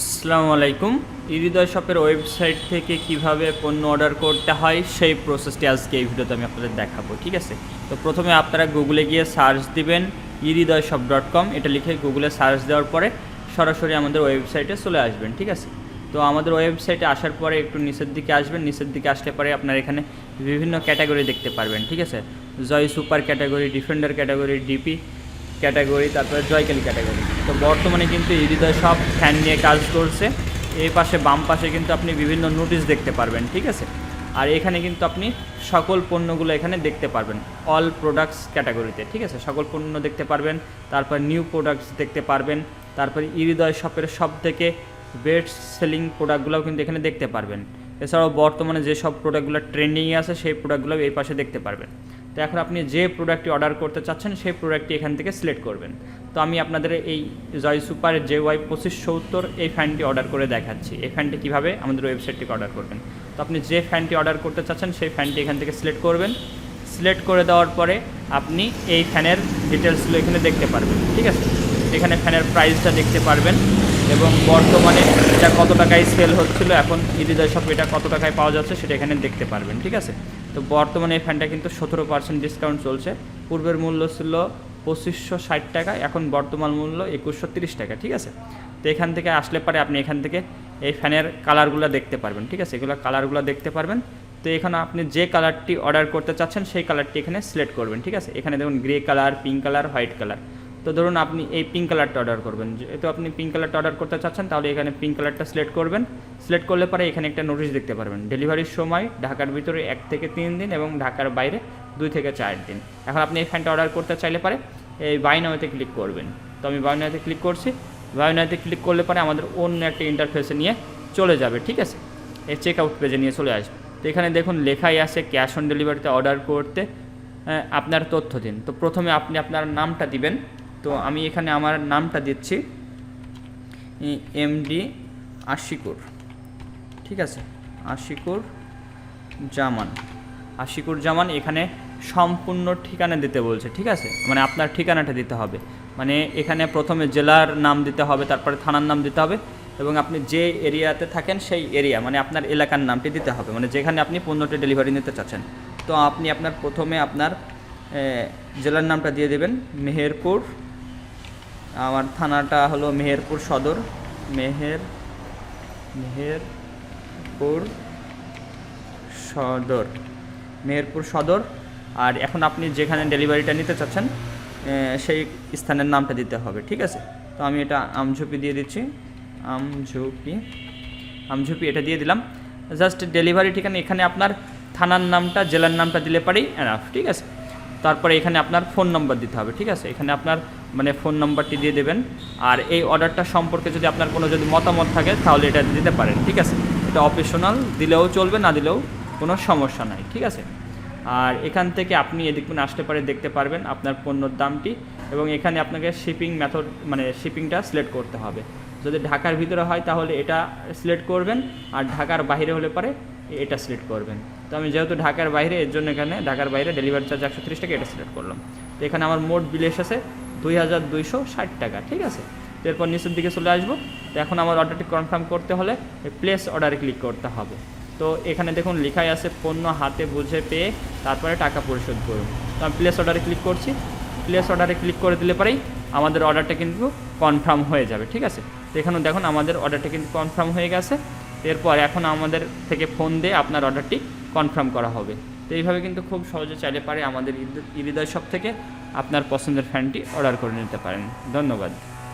আসসালামু আলাইকুম। ইরিদয় শপের ওয়েবসাইট থেকে কীভাবে পণ্য অর্ডার করতে হয়, সেই প্রসেসটি আজকে এই ভিডিওতে আমি আপনাদের দেখাবো, ঠিক আছে? তো প্রথমে আপনারা গুগলে গিয়ে সার্চ দিবেন ইরিদয় শপ ডট কম, এটা লিখে গুগলে সার্চ দেওয়ার পরে সরাসরি আমাদের ওয়েবসাইটে চলে আসবেন, ঠিক আছে? তো আমাদের ওয়েবসাইটে আসার পরে একটু নিচের দিকে আসবেন, নিচের দিকে আসলে পরে আপনার এখানে বিভিন্ন ক্যাটাগরি দেখতে পারবেন, ঠিক আছে? Joy super category, defender category, DP category, তারপরে জয়কালী ক্যাটাগরি। তো বর্তমানে কিন্তু হৃদয় সব ফ্যান নিয়ে কাজ করছে। এই পাশে, বাম পাশে কিন্তু আপনি বিভিন্ন নোটিশ দেখতে পারবেন, ঠিক আছে? আর এখানে কিন্তু আপনি সকল পণ্যগুলো এখানে দেখতে পারবেন অল প্রোডাক্টস ক্যাটাগরিতে ঠিক আছে? সকল পণ্য দেখতে পারবেন, তারপর নিউ প্রোডাক্টস দেখতে পারবেন, তারপর হৃদয় শপের সব থেকে বেস্ট সেলিং প্রোডাক্টগুলোও কিন্তু এখানে দেখতে পারবেন। এছাড়াও বর্তমানে যেসব প্রোডাক্টগুলো ট্রেন্ডিংয়ে আছে, সেই প্রোডাক্টগুলো এই পাশে দেখতে পারবেন। তো এখন আপনি যে প্রোডাক্টটি অর্ডার করতে চাচ্ছেন, সেই প্রোডাক্টটি এখান থেকে সিলেক্ট করবেন। তো আমি আপনাদের এই জয় সুপার জে ওয়াই পঁচিশ সত্তর এই ফ্যানটি অর্ডার করে দেখাচ্ছি। এই ফ্যানটি কীভাবে? আমাদের ওয়েবসাইট থেকে অর্ডার করবেন। তো আপনি যে ফ্যানটি অর্ডার করতে চাচ্ছেন, সেই ফ্যানটি এখান থেকে সিলেক্ট করবেন। সিলেক্ট করে দেওয়ার পরে আপনি এই ফ্যানের ডিটেলসগুলো এখানে দেখতে পারবেন, ঠিক আছে? এখানে ফ্যানের প্রাইসটা দেখতে পারবেন এবং বর্তমানে এটা কত টাকায় সেল হচ্ছিল, এখন ইরিদয় শপ এটা কত টাকায় পাওয়া যাচ্ছে, সেটা এখানে দেখতে পারবেন, ঠিক আছে? তো বর্তমানে এই ফ্যানটা কিন্তু সতেরো পার্সেন্ট ডিসকাউন্ট চলছে। পূর্বের মূল্য ছিল পঁচিশশো ষাট টাকা, এখন বর্তমান মূল্য একুশশো তিরিশ টাকা, ঠিক আছে? তো এখান থেকে আসলে পরে আপনি এখান থেকে এই ফ্যানের কালারগুলো দেখতে পারবেন, ঠিক আছে? এগুলো কালারগুলো দেখতে পারবেন। তো এখানে আপনি যে কালারটি অর্ডার করতে চাচ্ছেন, সেই কালারটি এখানে সিলেক্ট করবেন, ঠিক আছে? এখানে দেখুন grey colour pink colour white colour তো ধরুন আপনি এই পিঙ্ক কালারটা অর্ডার করবেন। যেহেতু আপনি পিঙ্ক কালারটা অর্ডার করতে চাচ্ছেন তাহলে এখানে পিঙ্ক কালারটা সিলেক্ট করবেন। সিলেক্ট করলে পরে এখানে একটা নোটিশ দেখতে পারবেন। ডেলিভারির সময় ঢাকার ভিতরে এক থেকে তিন দিন এবং ঢাকার বাইরে দুই থেকে চার দিন। এখন আপনি এই ফ্যানটা অর্ডার করতে চাইলে পারে এই বাইনাওতে ক্লিক করবেন। তো আমি বাইনাওতে ক্লিক করছি। বাইনাওতে ক্লিক করলে পরে আমাদের অন্য একটা ইন্টারফেসে নিয়ে চলে যাবে ঠিক আছে? এই চেক আউট পেজে নিয়ে চলে আসবে। তো এখানে দেখুন লেখাই আছে ক্যাশ অন ডেলিভারিতে অর্ডার করতে। আহ, আপনার তথ্য দিন। তো প্রথমে আপনি আপনার নামটা দিবেন। তো আমি এখানে আমার নামটা দিচ্ছি, এমডি আশিকুর, ঠিক আছে? আশিকুর জামান। আশিকুর জামান এখানে সম্পূর্ণ ঠিকানা দিতে বলছে, ঠিক আছে? মানে আপনার ঠিকানাটা দিতে হবে। মানে এখানে প্রথমে জেলার নাম দিতে হবে, তারপরে থানার নাম দিতে হবে এবং আপনি যে এরিয়াতে থাকেন সেই এরিয়া মানে আপনার এলাকার নামটি দিতে হবে। মানে যেখানে আপনি পণ্যটি ডেলিভারি নিতে চাচ্ছেন। তো আপনি আপনার প্রথমে আপনার জেলার নামটা দিয়ে দেবেন, মেহেরপুর আমার থানাটা হলো মেহেরপুর সদর। মেহের মেহেরপুর সদর। মেহেরপুর সদর। আর এখন আপনি যেখানে ডেলিভারিটা নিতে চাচ্ছেন সেই স্থানের নামটা দিতে হবে, ঠিক আছে? তো আমি এটা আমঝুপি দিয়ে দিচ্ছি। আমঝুপি আমঝুপি এটা দিয়ে দিলাম। জাস্ট ডেলিভারি ঠিকানা এখানে আপনার থানার নামটা, জেলার নামটা দিলে পারি এনাফ, ঠিক আছে? তারপরে এখানে আপনার ফোন নম্বর দিতে হবে, ঠিক আছে? এখানে আপনার মানে ফোন নম্বরটি দিয়ে দেবেন। আর এই অর্ডারটা সম্পর্কে যদি আপনার কোনো যদি মতামত থাকে, তাহলে এটা দিতে পারেন, ঠিক আছে? এটা অপশনাল দিলেও চলবে, না দিলেও কোনো সমস্যা নাই, ঠিক আছে? আর এখান থেকে আপনি এদিক মানে আসতে পারে, দেখতে পারবেন আপনার পণ্যর দামটি এবং এখানে আপনাকে শিপিং মেথড মানে শিপিংটা সিলেক্ট করতে হবে। যদি ঢাকার ভিতরে হয়, তাহলে এটা সিলেক্ট করবেন, আর ঢাকার বাইরে হলে পরে এটা সিলেক্ট করবেন। তো আমি যেহেতু ঢাকার বাইরে, এর জন্য এখানে ঢাকার বাইরে ডেলিভারি চার্জ একশো তিরিশ টাকা এটা সিলেক্ট করলাম। তো এখানে আমার মোট বিল এসেছে দুই হাজার দুইশো ষাট টাকা, ঠিক আছে? তো এরপর নিচের দিকে চলে আসব। তো এখন আমার অর্ডারটি কনফার্ম করতে হলে প্লেস অর্ডারে ক্লিক করতে হবে। তো এখানে দেখুন লেখাই আছে, পণ্য হাতে বুঝে পেয়ে তারপরে টাকা পরিশোধ করুন। তো আমি প্লেস অর্ডারে ক্লিক করছি। প্লেস অর্ডারে ক্লিক করে দিলে পরেই আমাদের অর্ডারটা কিন্তু কনফার্ম হয়ে যাবে, ঠিক আছে? তো এখানেও দেখুন আমাদের অর্ডারটা কিন্তু কনফার্ম হয়ে গেছে। এরপর এখন আমাদের থেকে ফোন দিয়ে আপনার অর্ডারটি কনফার্ম করা হবে। তো এইভাবে কিন্তু খুব সহজে চাইলে পারে আমাদের ইরিদয় শপ থেকে আপনার পছন্দের ফ্যানটি অর্ডার করে নিতে পারেন। ধন্যবাদ।